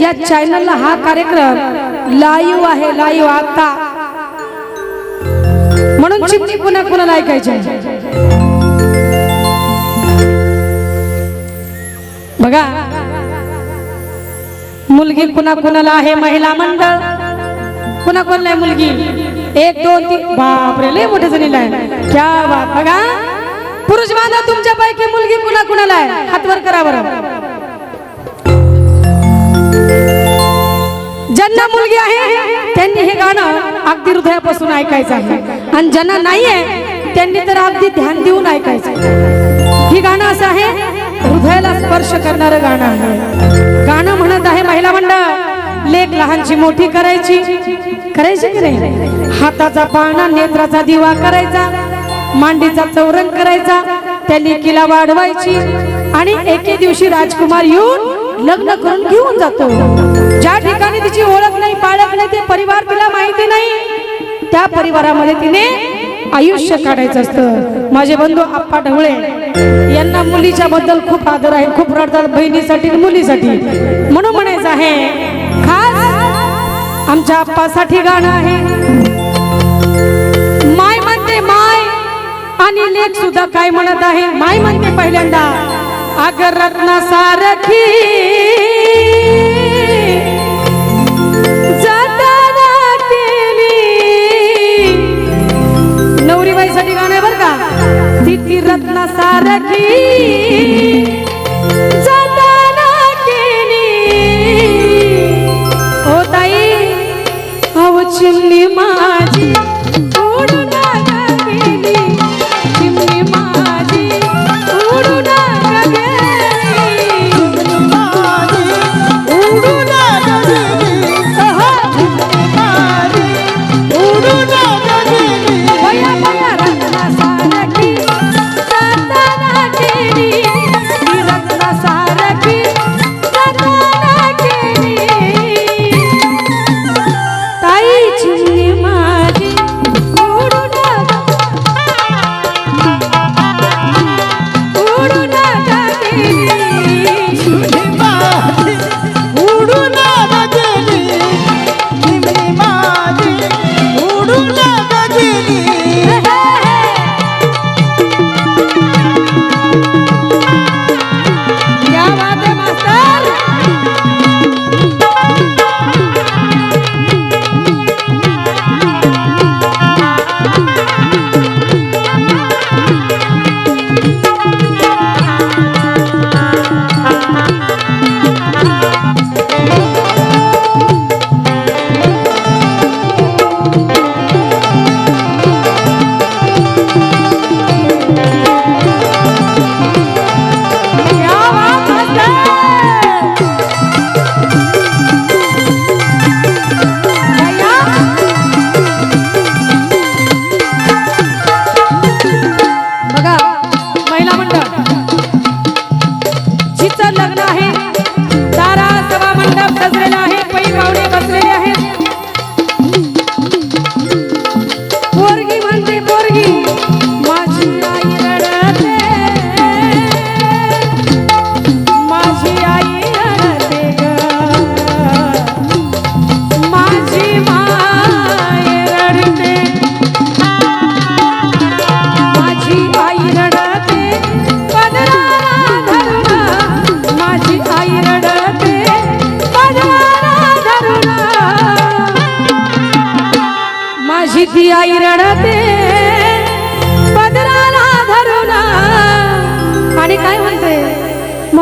या चॅनलला हा कार्यक्रम लाईव्ह आहे लाईव्ह आता. म्हणून चिमणी पुन्हा कुणाला ऐकायचे? बघा. मुलगी कुणा कुणाला आहे महिला मंडळ? कुणा कोणाला आहे मुलगी? एक दोन तीन. बापरे लय मोठे जणीला आहे क्या बात. बघा. पुरुष बांधव तुमच्यापैकी मुलगी कुणा कुणाला आहे? हातवर करा बरं. ज्यांना मुलगी आहे. त्यांनी हे गाणं अगदी हृदयापासून ऐकायचं आहे. आणि ज्यांना नाहीये त्यांनी तर अगदी ध्यान देऊन ऐकायचं ही गाणं असं आहे हृदयाला स्पर्श करणारं गाणं आहे. गाणं म्हणत आहे महिला मंडळ लेख लहानची मोठी करायची. करायची की नाही? हाताचा पाळणा नेत्राचा दिवा करायचा. मांडीचा चौरंग करायचा. त्या लेकीला वाढवायची. आणि एके दिवशी राजकुमार येऊन लग्न करून घेऊन जातो. ज्या ठिकाणी तिची ओळख नाही पाळख नाही ते परिवार तिला माहिती नाही त्या परिवारामध्ये तिने आयुष्य काढायचं असतं. माझे बंधू आप्पा ढवळे यांना मुलीच्या बद्दल खूप आदर आहे खूप रडतात बहिणीसाठी मुलीसाठी. म्हणून म्हणायचं आहे खास आमच्या आप्पासाठी गाणं आहे. माय म्हणते माय आणि लेख सुद्धा काय म्हणत आहे? माय म्हणते पहिल्यांदा. अगरत्न सारखी. नवरीबाईसाठी गाणं आहे बरं का? ती ती रत्ना सारखी.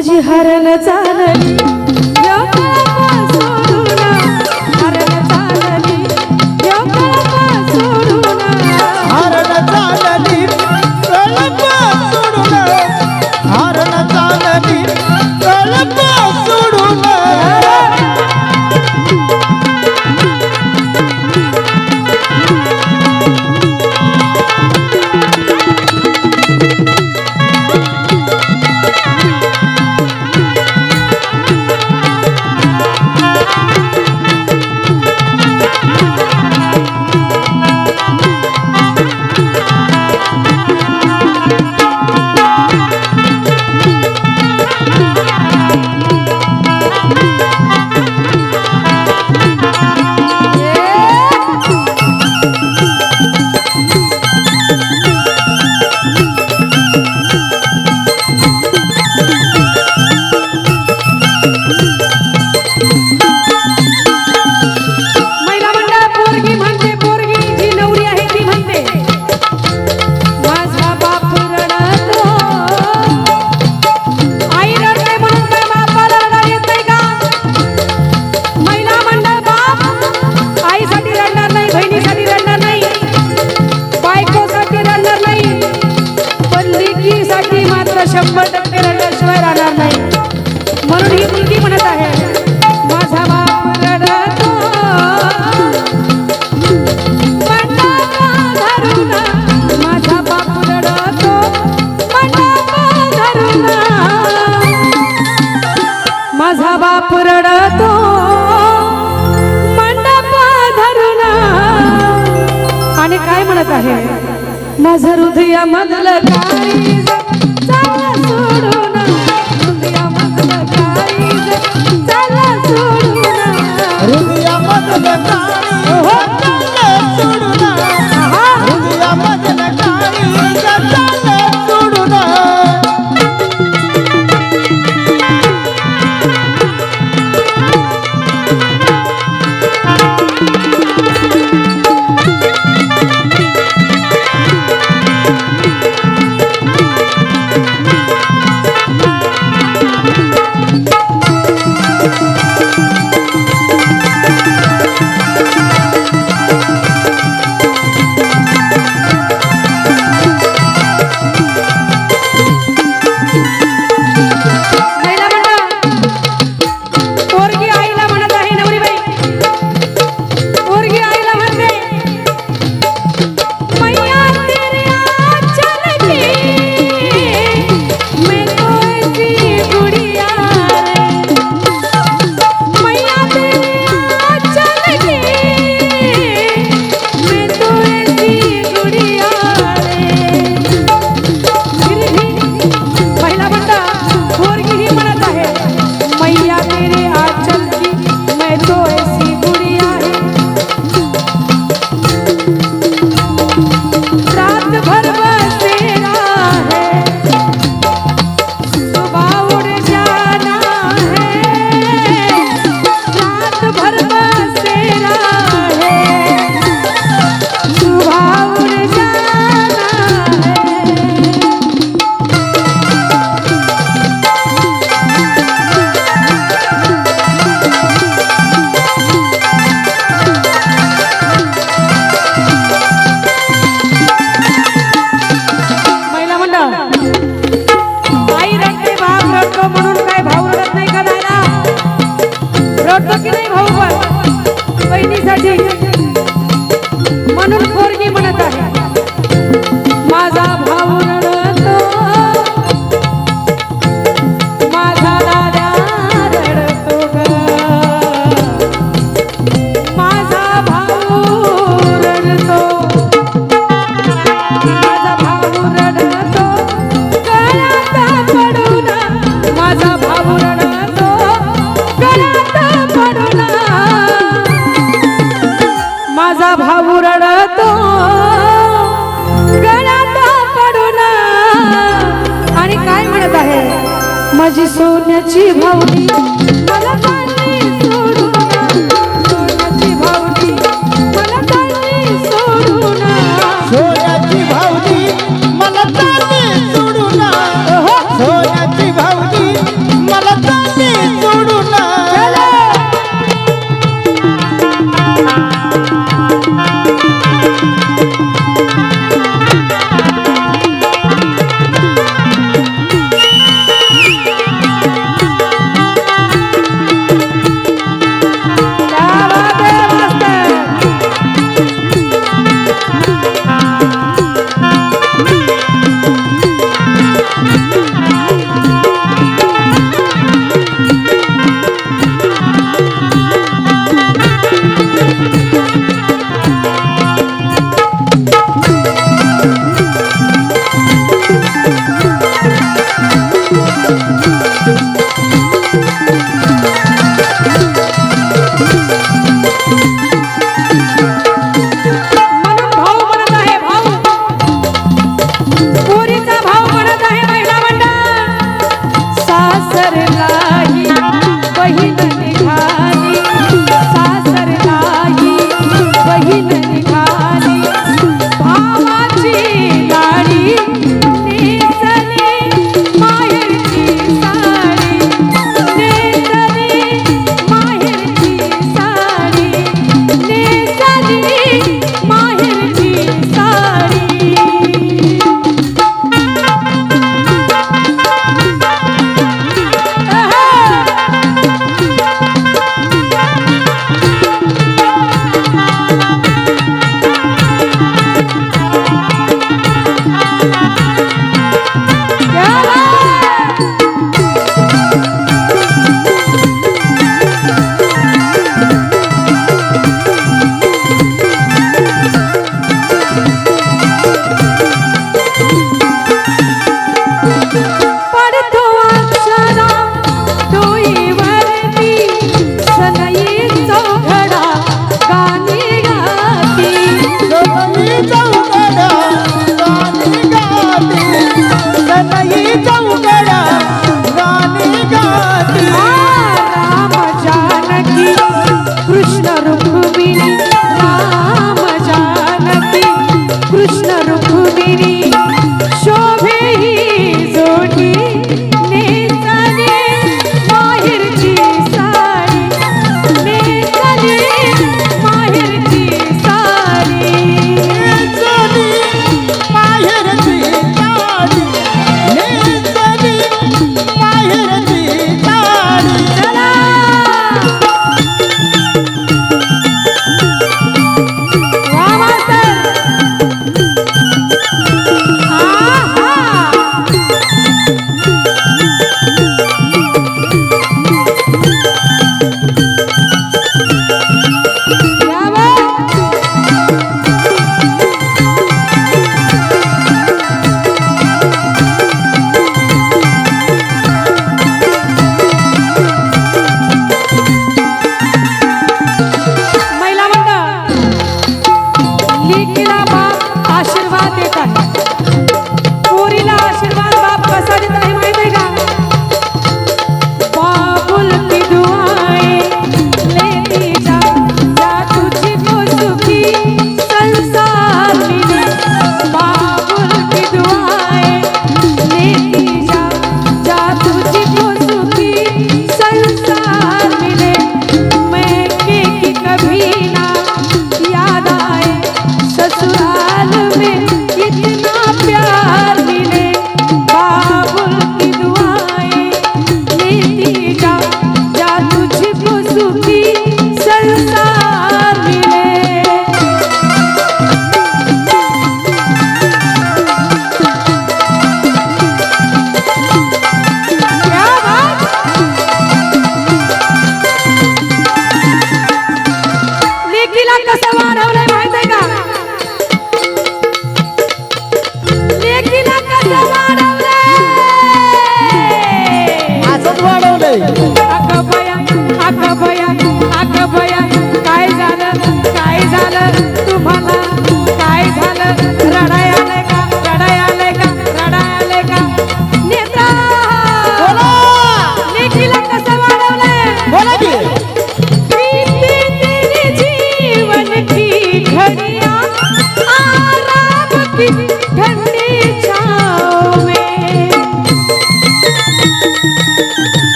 माझी हरण चालली.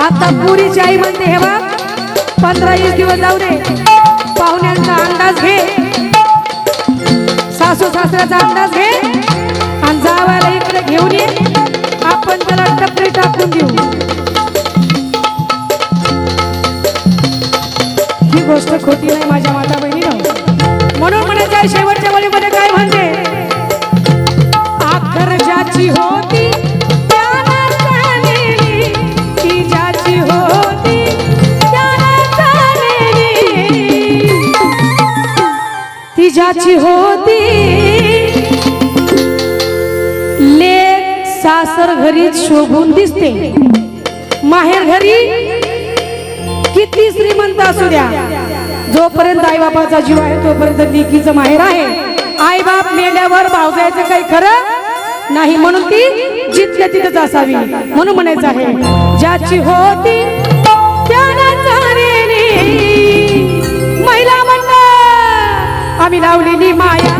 आता पुरीची आई म्हणते हे बघ. पंधरा वीस दिवस जाऊ दे. पाहुण्यांचा अंदाज घे. सासू सासऱ्याचा अंदाज घे. आणि जावायला इकडे घेऊन ये. आपण त्याला टपरी टाकून देऊ. ही गोष्ट खोटी नाही माझ्या माता बहिणी म्हणून म्हणायचं शेवट जिजाची होती. लेख सासर घरीच शोभून दिसते. माहेर घरी किती श्रीमंत असू द्या. जोपर्यंत आईबापाचा जीव आहे तोपर्यंत लेकीचं माहेर आहे. आईबाप मेल्यावर भावजायचं काही खरं नाही म्हणून ती जितके तिथंच असावी म्हणून म्हणायचं आहे ज्याची होती त्याला चालेली महिला मंडळ